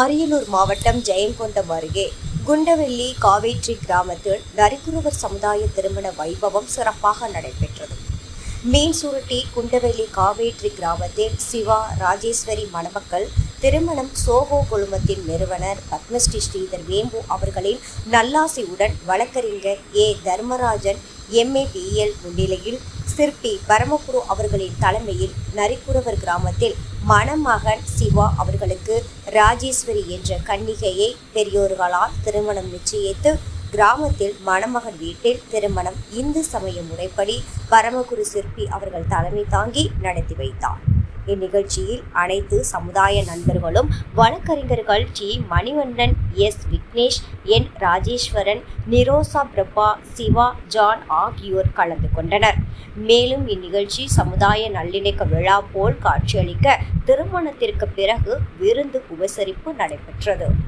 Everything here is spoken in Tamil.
அரியலூர் மாவட்டம் ஜெயங்கொண்டம் அருகே குண்டவெள்ளி காவேற்றி கிராமத்தில் நரிக்குறவர் சமுதாய திருமண வைபவம் சிறப்பாக நடைபெற்றது. மீன் சுருட்டி குண்டவெள்ளி காவேற்றி கிராமத்தில் சிவா ராஜேஸ்வரி மணமக்கள் திருமணம் சோகோ குழுமத்தின் நிறுவனர் பத்மஸ்ரீ ஸ்ரீதர் வேம்பு அவர்களின் நல்லாசியுடன் வழக்கறிஞர் ஏ தர்மராஜன் எம்ஏபிஎல் முன்னிலையில் சிற்பி பரமகுரு அவர்களின் தலைமையில் நரிக்குறவர் கிராமத்தில் மணமகன் சிவா அவர்களுக்கு ராஜேஸ்வரி என்ற கன்னிகையை பெரியோர்களால் திருமணம் நிச்சயித்து கிராமத்தில் மணமகன் வீட்டில் திருமணம் இந்து சமய முறைப்படி பரமகுரு சிற்பி அவர்கள் தலைமை தாங்கி நடத்தி வைத்தார். இந்நிகழ்ச்சியில் அனைத்து சமுதாய நண்பர்களும் வழக்கறிஞர்கள் G Manivannan S. Vignesh N. Rajeswaran Nirosha Prabha Siva John ஆகியோர் கலந்து கொண்டனர். மேலும் இந்நிகழ்ச்சி சமுதாய நல்லிணக்க விழா போல் காட்சியளிக்க திருமணத்திற்கு பிறகு விருந்து உபசரிப்பு நடைபெற்றது.